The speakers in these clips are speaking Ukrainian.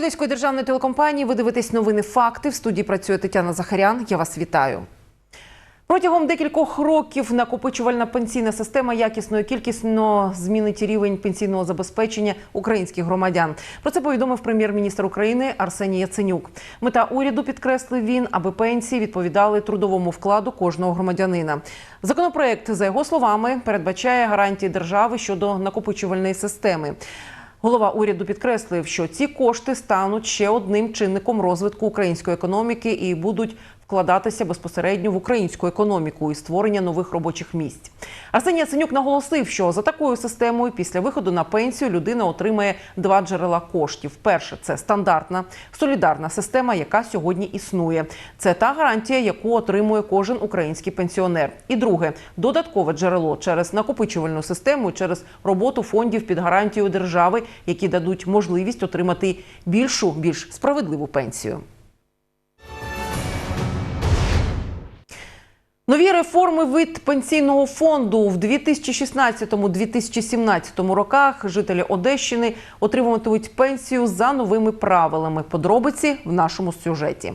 Одеської державної телекомпанії ви дивитесь новини факти. В студії працює Тетяна Захарян. Я вас вітаю. Протягом декількох років накопичувальна пенсійна система якісно і кількісно змінить рівень пенсійного забезпечення українських громадян. Про це повідомив прем'єр-міністр України Арсеній Яценюк. Мета уряду підкреслив він, аби пенсії відповідали трудовому вкладу кожного громадянина. Законопроект, за його словами, передбачає гарантії держави щодо накопичувальної системи. Голова уряду підкреслив, що ці кошти стануть ще одним чинником розвитку української економіки і будуть вкладатися безпосередньо в українську економіку і створення нових робочих місць. Арсеній Яценюк наголосив, що за такою системою після виходу на пенсію людина отримає два джерела коштів. Перше це стандартна солідарна система, яка сьогодні існує. Це та гарантія, яку отримує кожен український пенсіонер. І друге додаткове джерело через накопичувальну систему, через роботу фондів під гарантією держави, які дадуть можливість отримати більшу, більш справедливу пенсію. Нові реформи від пенсійного фонду в 2016-2017 роках жителі Одещини отримуватимуть пенсію за новими правилами. Подробиці в нашому сюжеті.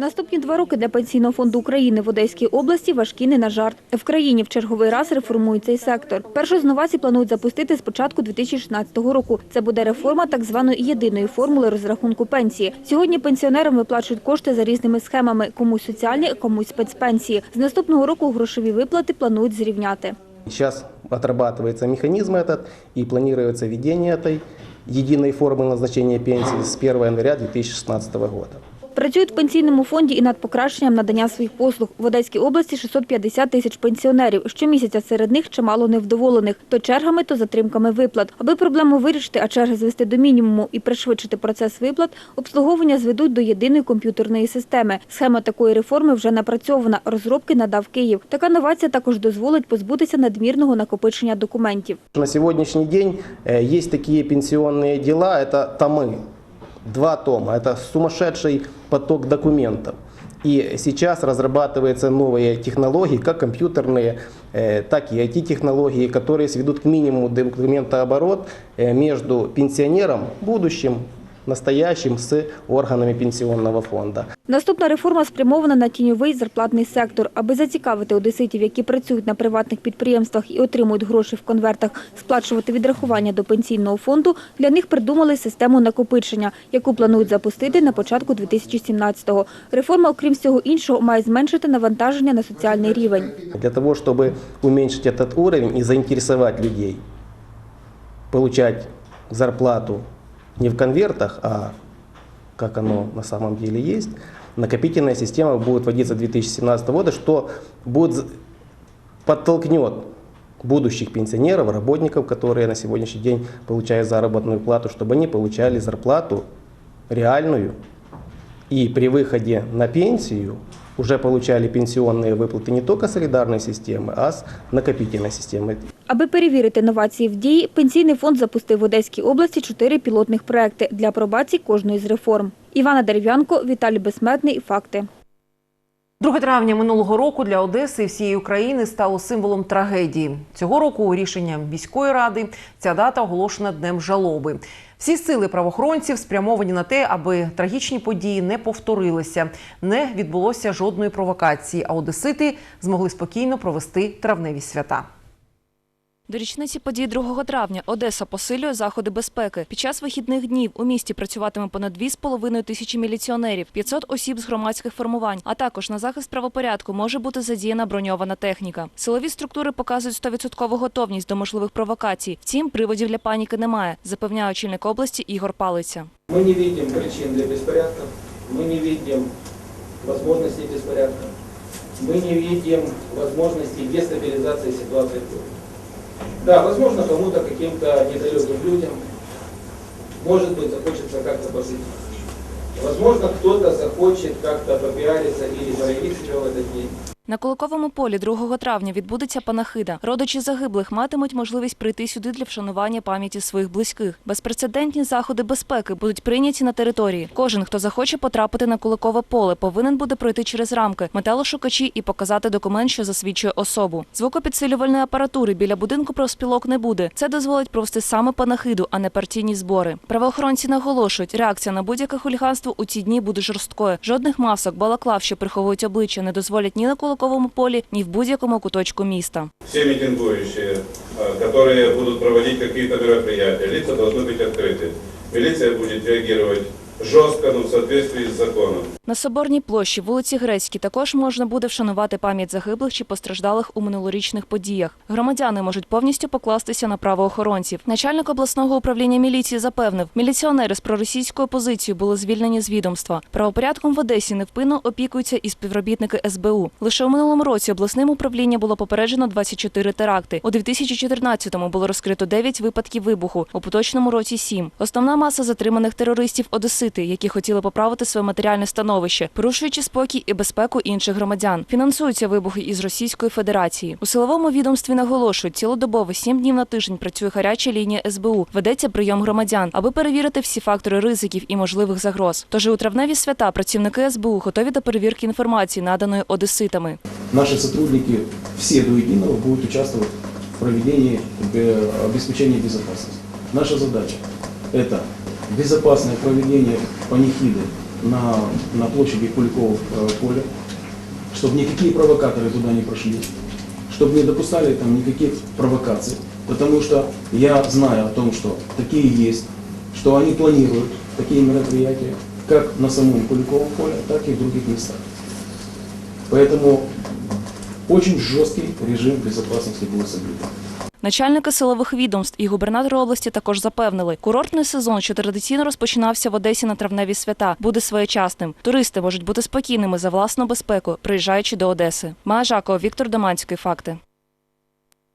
Наступні два роки для Пенсійного фонду України в Одеській області важкі не на жарт. В країні в черговий раз реформують цей сектор. Першу з новацій планують запустити з початку 2016 року. Це буде реформа так званої єдиної формули розрахунку пенсії. Сьогодні пенсіонерам виплачують кошти за різними схемами: комусь соціальні, а комусь спецпенсії. З наступного року грошові виплати планують зрівняти. Сейчас отрабатывается механизм этот и планируется введение этой единой формы назначения пенсии с 1 января 2016 года. Працюють в пенсійному фонді і над покращенням надання своїх послуг. В Одеській області 650 тисяч пенсіонерів. Щомісяця серед них чимало невдоволених. То чергами, то затримками виплат. Аби проблему вирішити, а черги звести до мінімуму і пришвидшити процес виплат, обслуговування зведуть до єдиної комп'ютерної системи. Схема такої реформи вже напрацьована. Розробки надав Київ. Така новація також дозволить позбутися надмірного накопичення документів. На сегодняшний день э, есть такие пенсионные дела, это томы, два тома, это сумасшедший поток документов. И сейчас разрабатываются новые технологии, как компьютерные, э, так и IT-технологии, которые сведут к минимуму документооборот э, между пенсионером, будущим, настоящим, с органами пенсионного фонда. Наступна реформа спрямована на тіньовий зарплатний сектор. Аби зацікавити одеситів, які працюють на приватних підприємствах і отримують гроші в конвертах, сплачувати відрахування до пенсійного фонду, для них придумали систему накопичення, яку планують запустити на початку 2017-го. Реформа, окрім всього іншого, має зменшити навантаження на соціальний рівень. Для того, чтобы уменьшить этот уровень и заинтересовать людей, получать зарплату не в конвертах, а как оно на самом деле есть, накопительная система будет вводиться с 2017 года, что будет, подтолкнет будущих пенсионеров, работников, которые на сегодняшний день получают заработную плату, чтобы они получали зарплату реальную и при выходе на пенсию уже получали пенсионные выплаты не только солидарной системы, а с накопительной системы. Аби перевірити новації в дії, Пенсійний фонд запустив в Одеській області чотири пілотних проекти для апробації кожної з реформ. Івана Дерев'янко, Віталій Безсмертний. Факти. 2 травня минулого року для Одеси і всієї України стало символом трагедії. Цього року рішенням міської ради ця дата оголошена днем жалоби. Всі сили правоохоронців спрямовані на те, аби трагічні події не повторилися, не відбулося жодної провокації, а одесити змогли спокійно провести травневі свята. До річниці подій 2 травня Одеса посилює заходи безпеки. Під час вихідних днів у місті працюватиме понад 2,5 тисячі міліціонерів, 500 осіб з громадських формувань. А також на захист правопорядку може бути задіяна броньована техніка. Силові структури показують 100% готовність до можливих провокацій. Втім, приводів для паніки немає, запевняє очільник області Ігор Палиця. Мы не видим причин для беспорядков, мы не видим возможностей беспорядка, мы не видим возможностей дестабилизации ситуации в городе. Да, возможно, кому-то, каким-то недалеким людям, может быть, захочется как-то пожить. Возможно, кто-то захочет как-то попиариться или проявить себя в этот день. На Куликовому полі 2 травня відбудеться панахида. Родичі загиблих матимуть можливість прийти сюди для вшанування пам'яті своїх близьких. Безпрецедентні заходи безпеки будуть прийняті на території. Кожен, хто захоче потрапити на Куликове поле, повинен буде пройти через рамки, металошукачі і показати документ, що засвідчує особу. Звукопідсилювальної апаратури біля будинку профспілок не буде. Це дозволить провести саме панахиду, а не партійні збори. Правоохоронці наголошують, реакція на будь-яке хуліганство у ці дні буде жорсткою. Жодних масок, балаклав, що приховують обличчя, не дозволять ні на Куликовому полі, ні в будь-якому куточку міста. все митингующие, э, которые будут проводить какие-то мероприятия, лица должны быть открыты. Милиция будет реагировать жестко, но в соответствии с законом. На Соборній площі, вулиці Грецькій, також можна буде вшанувати пам'ять загиблих чи постраждалих у минулорічних подіях. Громадяни можуть повністю покластися на правоохоронців. Начальник обласного управління міліції запевнив, міліціонери з проросійською позицією були звільнені з відомства. Правопорядком в Одесі невпинно опікуються і співробітники СБУ. Лише у минулому році обласним управлінням було попереджено 24 теракти. У 2014-му було розкрито 9 випадків вибуху, у поточному році 7. Основна маса затриманих терористів – одесити, які хотіли поправити своє матеріальне становище, порушуючи спокій і безпеку інших громадян. Фінансуються вибухи із Російської Федерації. У силовому відомстві наголошують, цілодобово 7 днів на тиждень працює гаряча лінія СБУ. Ведеться прийом громадян, аби перевірити всі фактори ризиків і можливих загроз. Тож у травневі свята працівники СБУ готові до перевірки інформації, наданої одеситами. Наши сотрудники все до единого будут участвовать в проведении э, обеспечения. Наша задача – это безопасное проведение панихиды на, на площади Куликова э, поля, чтобы никакие провокаторы туда не прошли, чтобы не допускали там никаких провокаций. Потому что я знаю о том, что такие есть, что они планируют такие мероприятия, как на самом Куликовом поле, так и в других местах. Поэтому очень жесткий режим безопасности будет соблюден. Начальники силових відомств і губернатори області також запевнили, курортний сезон, що традиційно розпочинався в Одесі на травневі свята, буде своєчасним. Туристи можуть бути спокійними за власну безпеку, приїжджаючи до Одеси. Мая Жакова, Віктор Доманський. Факти.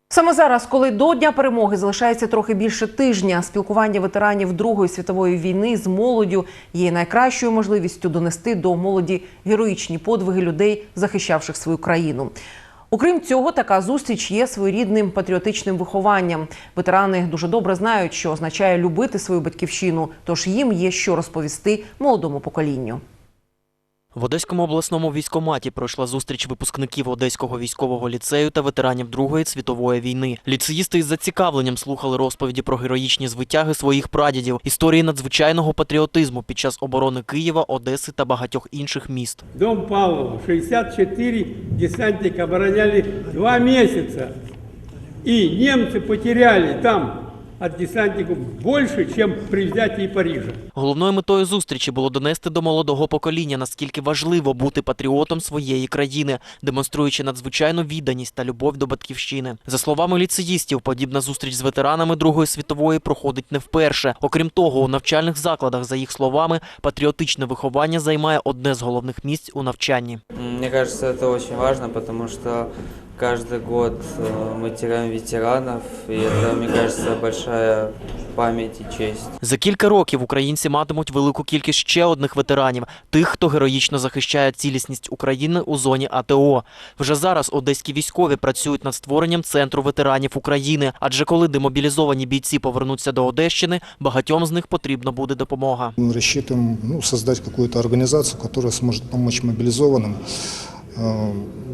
Саме зараз, коли до Дня перемоги залишається трохи більше тижня, спілкування ветеранів Другої світової війни з молоддю є найкращою можливістю донести до молоді героїчні подвиги людей, захищавших свою країну. Окрім цього, така зустріч є своєрідним патріотичним вихованням. Ветерани дуже добре знають, що означає любити свою батьківщину, тож їм є що розповісти молодому поколінню. В Одеському обласному військкоматі пройшла зустріч випускників Одеського військового ліцею та ветеранів Другої світової війни. Ліцеїсти із зацікавленням слухали розповіді про героїчні звитяги своїх прадідів, історії надзвичайного патріотизму під час оборони Києва, Одеси та багатьох інших міст. Дом Павлова, 64 десантника обороняли два месяца. И немцы потеряли там от десантников больше, чем при взятии Парижа. Головною метою зустрічі було донести до молодого покоління, наскільки важливо бути патріотом своєї країни, демонструючи надзвичайну відданість та любов до батьківщини. За словами ліцеїстів, подібна зустріч з ветеранами Другої світової проходить не вперше. Окрім того, у навчальних закладах, за їх словами, патріотичне виховання займає одне з головних місць у навчанні. Мне кажется, это очень важно, потому что каждый год э, мы теряем ветеранов, и это, мне кажется, большая память и честь. За кілька років українці матимуть велику кількість ще одних ветеранів, тих, хто героїчно захищає цілісність України у зоні АТО. Вже зараз одеські військові працюють над створенням центру ветеранів України. Адже коли демобілізовані бійці повернуться до Одещини, багатьом з них потрібна буде допомога. Мы рассчитываем ну, создать какую-то организацию, которая сможет помочь мобилизованным э,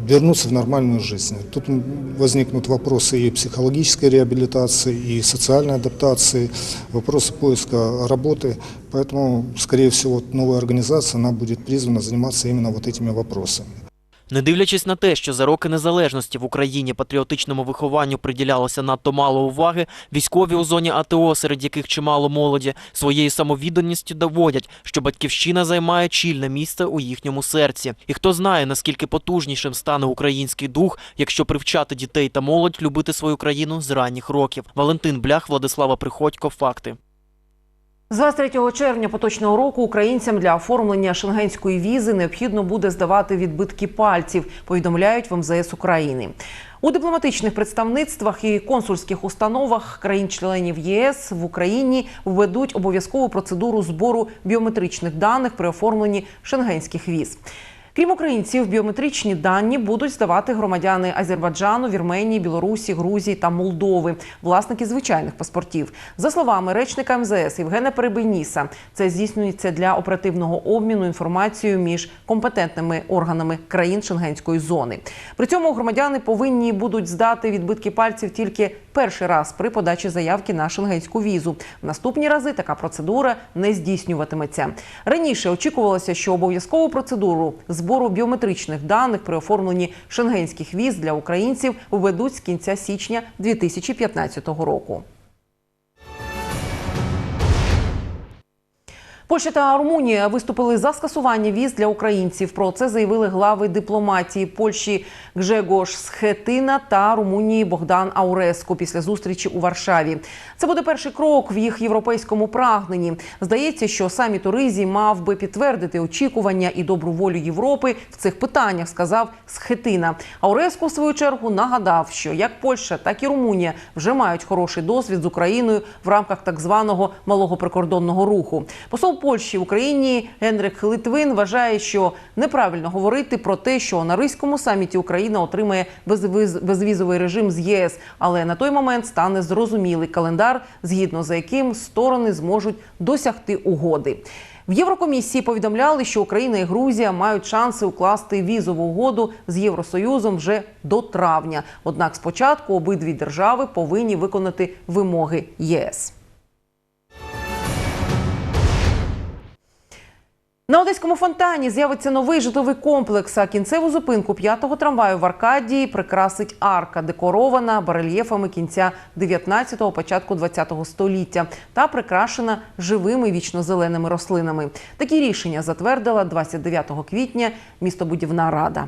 вернуться в нормальную жизнь. Тут м, возникнут вопросы и психологической реабилитации, и социальной адаптации, вопросы поиска работы. Поэтому, скорее всего, вот новая организация она будет призвана заниматься именно вот этими вопросами. Не дивлячись на те, що за роки незалежності в Україні патріотичному вихованню приділялося надто мало уваги, військові у зоні АТО, серед яких чимало молоді, своєю самовідданістю доводять, що батьківщина займає чільне місце у їхньому серці. І хто знає, наскільки потужнішим стане український дух, якщо привчати дітей та молодь любити свою країну з ранніх років. Валентин Блях, Владислава Приходько. Факти. З 23 червня поточного року українцям для оформлення шенгенської візи необхідно буде здавати відбитки пальців, повідомляють в МЗС України. У дипломатичних представництвах і консульських установах країн-членів ЄС в Україні введуть обов'язкову процедуру збору біометричних даних при оформленні шенгенських віз. Крім українців, біометричні дані будуть здавати громадяни Азербайджану, Вірменії, Білорусі, Грузії та Молдови, власники звичайних паспортів. За словами речника МЗС Євгена Перебеніса, це здійснюється для оперативного обміну інформацією між компетентними органами країн Шенгенської зони. При цьому громадяни повинні будуть здати відбитки пальців тільки перший раз при подачі заявки на шенгенську візу. В наступні рази така процедура не здійснюватиметься. Раніше очікувалося, що обов'язкову процедуру збору біометричних даних при оформленні шенгенських віз для українців введуть з кінця січня 2015 року. Польща та Румунія виступили за скасування віз для українців. Про це заявили глави дипломатії Польщі Гжегош Схетина та Румунії Богдан Ауреско після зустрічі у Варшаві. Це буде перший крок в їх європейському прагненні. Здається, що саміт у Ризі мав би підтвердити очікування і добру волю Європи в цих питаннях, сказав Схетина. Ауреско в свою чергу нагадав, що як Польща, так і Румунія вже мають хороший досвід з Україною в рамках так званого малого прикордонного руху. Посол Польщі Україні Генрик Литвин вважає, що неправильно говорити про те, що на Ризькому саміті Україна отримає безвіз- безвізовий режим з ЄС, але на той момент стане зрозумілий календар, згідно за яким сторони зможуть досягти угоди. В Єврокомісії повідомляли, що Україна і Грузія мають шанси укласти візову угоду з Євросоюзом вже до травня. Однак спочатку обидві держави повинні виконати вимоги ЄС. На одеському фонтані з'явиться новий житловий комплекс. А кінцеву зупинку п'ятого трамваю в Аркадії прикрасить арка, декорована барельєфами кінця 19-го, початку 20-го століття та прикрашена живими вічно-зеленими рослинами. Такі рішення затвердила 29 квітня містобудівна рада.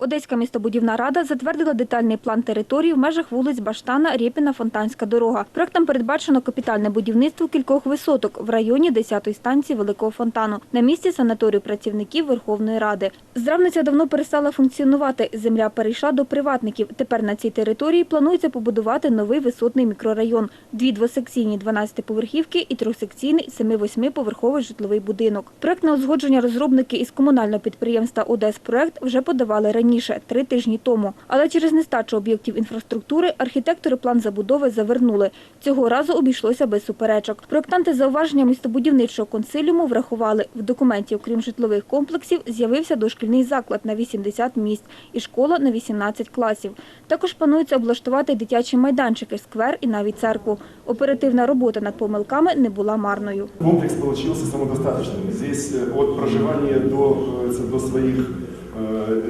Одеська містобудівна рада затвердила детальний план території в межах вулиць Баштана, Рєпіна, Фонтанська дорога. Проектом передбачено капітальне будівництво кількох висоток в районі 10-ї станції Великого фонтану на місці санаторію працівників Верховної Ради. Здравниця давно перестала функціонувати. Земля перейшла до приватників. Тепер на цій території планується побудувати новий висотний мікрорайон, дві двосекційні 12-поверхівки і трьохсекційний 7-8-поверховий житловий будинок. Проектне узгодження розробники із комунального підприємства «Одеспроект» вже подавали раніше, три тижні тому. Але через нестачу об'єктів інфраструктури архітектори план забудови завернули. Цього разу обійшлося без суперечок. Проектанти зауваження містобудівничого консиліуму врахували. В документі, окрім житлових комплексів, з'явився дошкільний заклад на 80 місць і школа на 18 класів. Також планується облаштувати дитячі майданчики, сквер і навіть церкву. Оперативна робота над помилками не була марною. Комплекс получился самодостаточным. Здесь э, от проживания до, э, до своих э,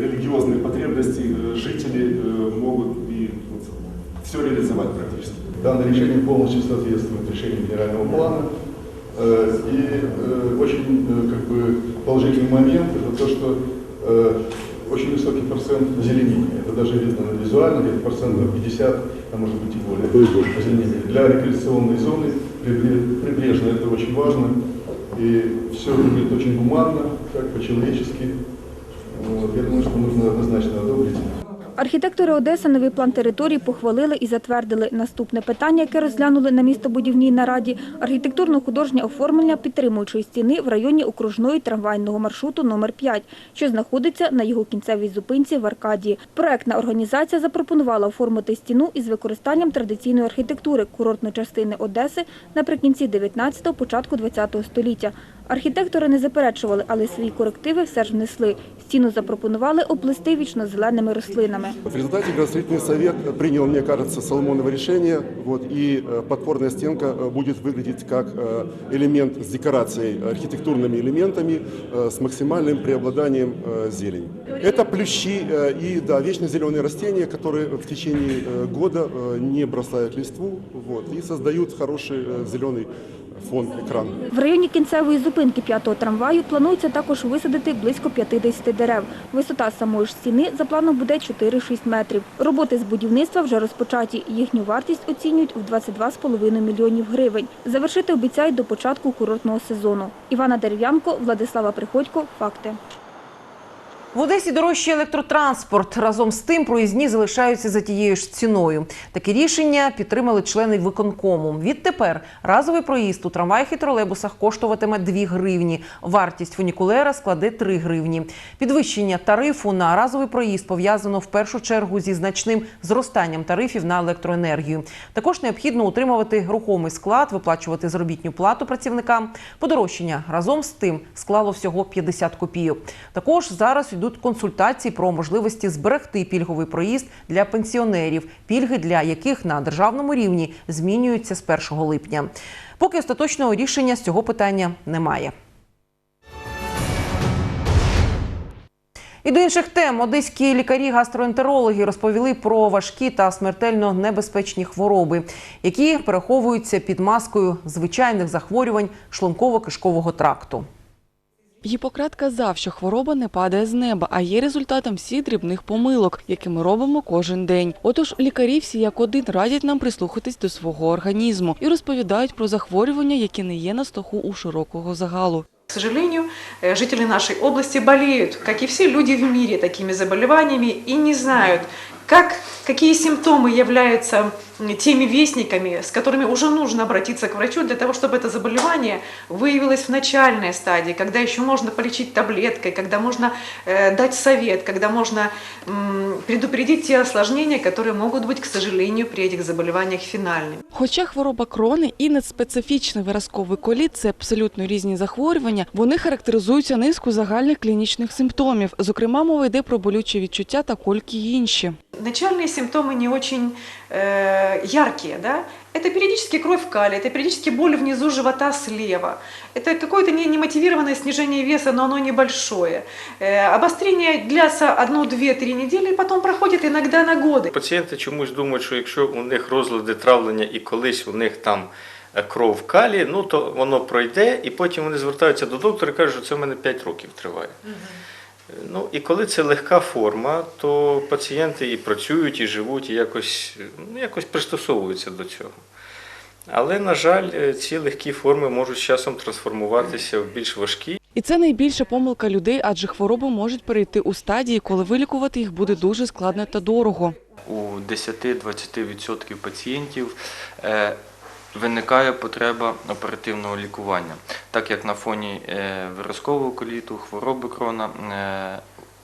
Религиозных потребностей э, жители э, могут и все реализовать практически. Данное решение полностью соответствует решению генерального плана. Э, И э, очень э, как бы, положительный момент это то, что э, очень высокий процент озеленения. Это даже видно визуально, где-то процентов 50, а может быть и более озеленения. Для рекреационной зоны прибре- прибрежной это очень важно. И все выглядит очень гуманно, как по-человечески. Вот. Я думаю, что нужно однозначно одобрить. Архітектори Одеси новий план території похвалили і затвердили. Наступне питання, яке розглянули на містобудівній нараді – архітектурно-художнє оформлення підтримуючої стіни в районі окружної трамвайного маршруту номер 5 що знаходиться на його кінцевій зупинці в Аркадії. Проектна організація запропонувала оформити стіну із використанням традиційної архітектури курортної частини Одеси наприкінці 19-го, початку 20-го століття. Архітектори не заперечували, але свої корективи все ж внесли. Стіну запропонували оплести вічно-зеленими рослинами. В результате градостроительный совет принял, мне кажется, Соломоново решение, вот, и э, подпорная стенка э, будет выглядеть как э, элемент с декорацией, архитектурными элементами, с максимальным преобладанием зелени. Это плющи и да, вечно зеленые растения, которые в течение года не бросают листву вот, и создают хороший зеленый фон, екран. В районі кінцевої зупинки п'ятого трамваю планується також висадити близько 50 дерев. Висота самої ж стіни за планом буде 4-6 метрів. Роботи з будівництва вже розпочаті. Їхню вартість оцінюють в 22,5 мільйонів гривень. Завершити обіцяють до початку курортного сезону. Івана Дерев'янко, Владислава Приходько. Факти. В Одесі дорожчий електротранспорт. Разом з тим проїзні залишаються за тією ж ціною. Таке рішення підтримали члени виконкому. Відтепер разовий проїзд у трамваях і тролейбусах коштуватиме 2 гривні. Вартість фунікулера складе 3 гривні. Підвищення тарифу на разовий проїзд пов'язано в першу чергу зі значним зростанням тарифів на електроенергію. Також необхідно утримувати рухомий склад, виплачувати заробітну плату працівникам. Подорожчання разом з тим склало всього 50 копійок. Також зараз йдуть консультації про можливості зберегти пільговий проїзд для пенсіонерів, пільги для яких на державному рівні змінюються з 1 липня. Поки остаточного рішення з цього питання немає. І до інших тем одеські лікарі-гастроентерологи розповіли про важкі та смертельно небезпечні хвороби, які переховуються під маскою звичайних захворювань шлунково-кишкового тракту. Гіппократ казав, що хвороба не падає з неба, а є результатом всіх дрібних помилок, які ми робимо кожен день. Отож, лікарі всі як один радять нам прислухатись до свого організму і розповідають про захворювання, які не є на стоху у широкого загалу. К сожалению, э, жители нашей области болеют, как и все люди в мире, такими заболеваниями и не знают, как, какие симптомы являются теми вестниками, с которыми уже нужно обратиться к врачу для того, чтобы это заболевание выявилось в начальной стадии, когда еще можно полечить таблеткой, когда можно э, дать совет, когда можно м, предупредить те осложнения, которые могут быть, к сожалению, при этих заболеваниях финальными. Хоча хвороба крони і надспецифічний виразковий коліт це абсолютно різні захворювання, вони характеризуються низку загальних клінічних симптомів. Зокрема, мова йде про болючі відчуття та кольки й інші. Начальные симптомы не очень э, яркие, да? Это периодически кровь в кале, это периодически боль внизу живота слева, это какое-то не- немотивированное снижение веса, но оно небольшое. Э, обострение длятся одну, две, три недели, и потом проходит иногда на годы. Пацієнти чомусь думають, що якщо у них розлади травлення і колись у них там е, кров в калі, ну то воно пройде, і потім вони звертаються до доктора і кажуть, що це в мене 5 років триває. Е, Ну і коли це легка форма, то пацієнти і працюють, і живуть, і якось, ну, якось пристосовуються до цього. Але, на жаль, е, ці легкі форми можуть з часом трансформуватися в більш важкі. І це найбільша помилка людей, адже хвороби можуть перейти у стадії, коли вилікувати їх буде дуже складно та дорого. у 10-20% пацієнтів е, виникає потреба оперативного лікування, так як на фоні е, виразкового коліту, хвороби крона е,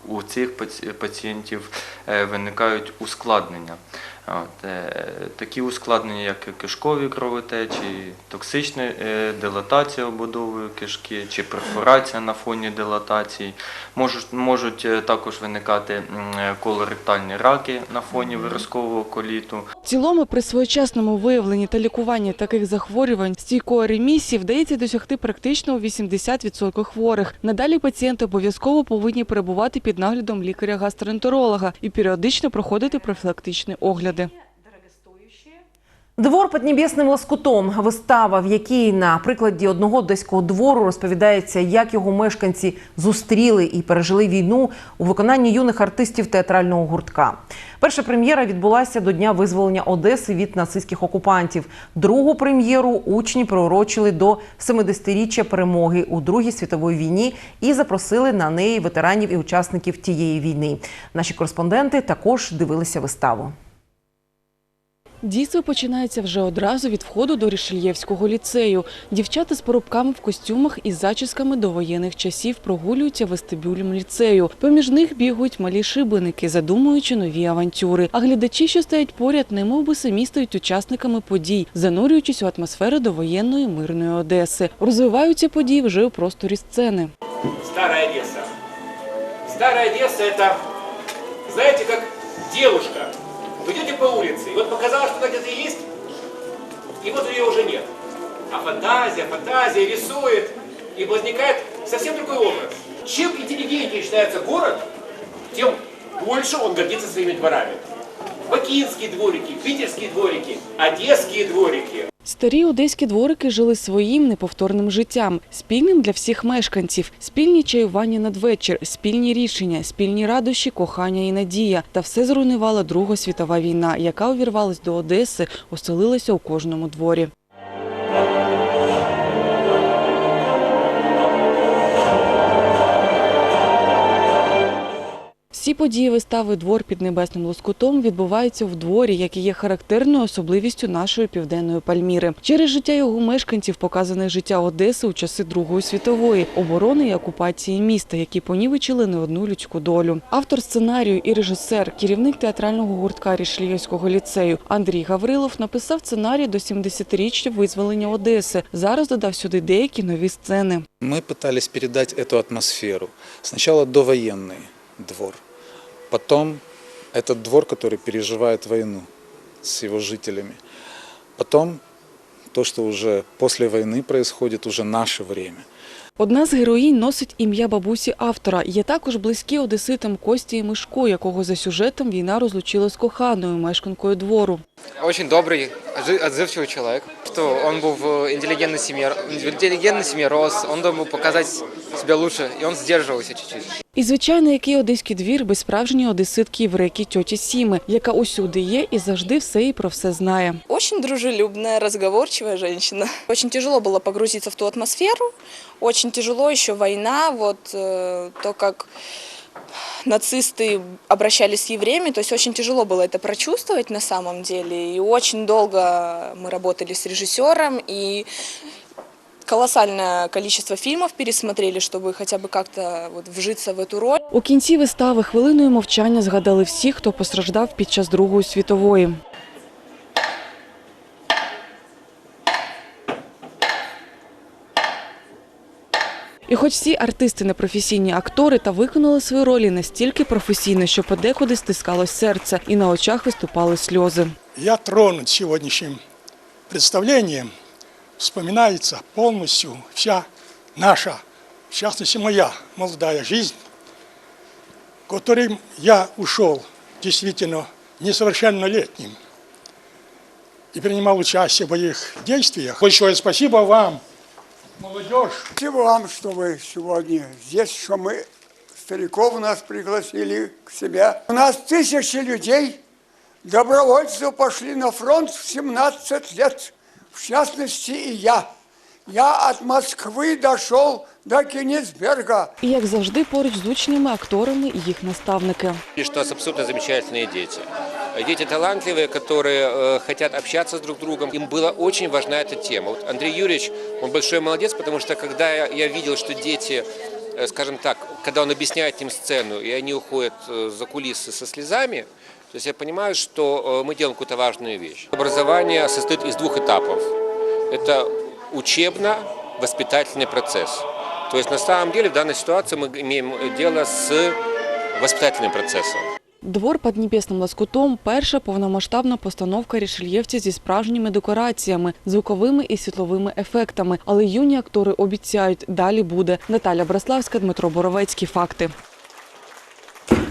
у цих паці- пацієнтів е, виникають ускладнення. От, е, такі ускладнення, як кишкові кровотечі, токсична е, дилатація обудови кишки чи перфорація на фоні дилатації. Можуть, можуть е, також виникати колоректальні раки на фоні виразкового коліту. В цілому, при своєчасному виявленні та лікуванні таких захворювань стійкої ремісії вдається досягти практично у 80% хворих. Надалі пацієнти обов'язково повинні перебувати під наглядом лікаря-гастроентеролога і періодично проходити профілактичні огляди. Двор під небесним лоскутом вистава, в якій на прикладі одного одеського двору розповідається, як його мешканці зустріли і пережили війну у виконанні юних артистів театрального гуртка. Перша прем'єра відбулася до дня визволення Одеси від нацистських окупантів. Другу прем'єру учні приурочили до 70-річчя перемоги у Другій світовій війні і запросили на неї ветеранів і учасників тієї війни. Наші кореспонденти також дивилися виставу. Дійство починається вже одразу від входу до Рішельєвського ліцею. Дівчата з порубками в костюмах із зачісками до воєнних часів прогулюються вестибюлем ліцею. Поміж них бігають малі шибеники, задумуючи нові авантюри. А глядачі, що стоять поряд, немов би самі стають учасниками подій, занурюючись у атмосферу довоєнної мирної Одеси. Розвиваються події вже у просторі сцени. Старая Одесса. Старая Одесса это, знаете, как девушка. Вы идете по улице, и вот показалось, что где-то есть, и вот ее уже нет. А фантазия, фантазия рисует, и возникает совсем другой образ. Чем интеллигентнее считается город, тем больше он гордится своими дворами. Бакинские дворики, питерские дворики, Одеські дворики. Старі одеські дворики жили своїм неповторним життям, спільним для всіх мешканців, спільні чаювання надвечір, спільні рішення, спільні радощі, кохання і надія. Та все зруйнувала Друга світова війна, яка увірвалась до Одеси, оселилася у кожному дворі. Всі події вистави Двор під небесним лоскутом відбуваються в дворі, який є характерною особливістю нашої південної Пальміри. Через життя його мешканців показане життя Одеси у часи Другої світової, оборони і окупації міста, які понівечили не одну людську долю. Автор сценарію і режисер, керівник театрального гуртка Рішлієвського ліцею Андрій Гаврилов написав сценарій до 70-річчя визволення Одеси. Зараз додав сюди деякі нові сцени. Мы пытались передать эту атмосферу. Сначала довоенный двор, потом этот двор, который переживает войну с его жителями, потом то, что уже после войны происходит, уже наше время. Одна з героїнь носить ім'я бабусі автора. Є також близькі одеситам Кості і Мишко, якого за сюжетом війна розлучила з коханою мешканкою двору. Очень добрый, отжи- отзывчивый человек. Что он был в интеллигентной семье, в интеллигентной семье рос, он должен был показать себя лучше, и он сдерживался чуть-чуть. І звичайно, який одеський двір без справжньої одеситки єврейки тьоті Сіми, яка усюди є і завжди все і про все знає. Очень дружелюбная, разговорчивая женщина. Очень тяжело было погрузиться в ту атмосферу. Очень тяжело еще война, вот э, то, как нацисты обращались с евреями, то есть очень тяжело было это прочувствовать на самом деле. И очень долго мы работали с режиссером, и колоссальное количество фильмов пересмотрели, чтобы хотя бы как-то вот вжиться в эту роль. У кінці вистави хвилиною мовчання згадали всі, хто постраждав під час Другої світової. І хоч всі артисти не професійні актори та виконали свої ролі настільки професійно, що подекуди стискалось серце і на очах виступали сльози. Я тронут сегодняшним представлением. Вспоминается полностью вся наша, в частности моя молодая жизнь, которым я ушел действительно несовершеннолетним и принимал участие в боевых действиях. Большое спасибо вам, молодежь. Спасибо вам, что вы сегодня здесь, что мы стариков нас пригласили к себе. У нас тысячи людей, добровольцев пошли на фронт в 17 лет, в частности и я. Я от Москвы дошел до Кенигсберга. І як завжди, поруч з учнями, акторами і їх наставники. И что у нас абсолютно замечательные дети. Дети талантливые, которые э, хотят общаться с друг другом. Им была очень важна эта тема. Вот Андрей Юрьевич, он большой молодец, потому что когда я, я видел, что дети, э, скажем так, когда он объясняет им сцену, и они уходят э, за кулисы со слезами, то есть я понимаю, что э, мы делаем какую-то важную вещь. Образование состоит из двух этапов. Это учебно-воспитательный процесс. То есть на самом деле в данной ситуации мы имеем дело с воспитательным процессом. Двор під небесним лоскутом перша повномасштабна постановка рішельєвців зі справжніми декораціями, звуковими і світловими ефектами. Але юні актори обіцяють, далі буде. Наталя Браславська, Дмитро Боровецький. Факти.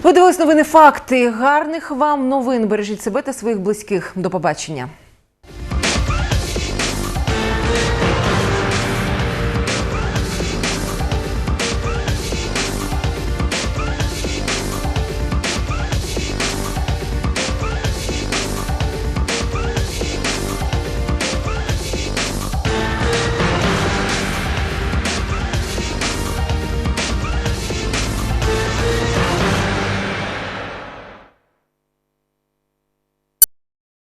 Ви новини факти. Гарних вам новин. Бережіть себе та своїх близьких. До побачення.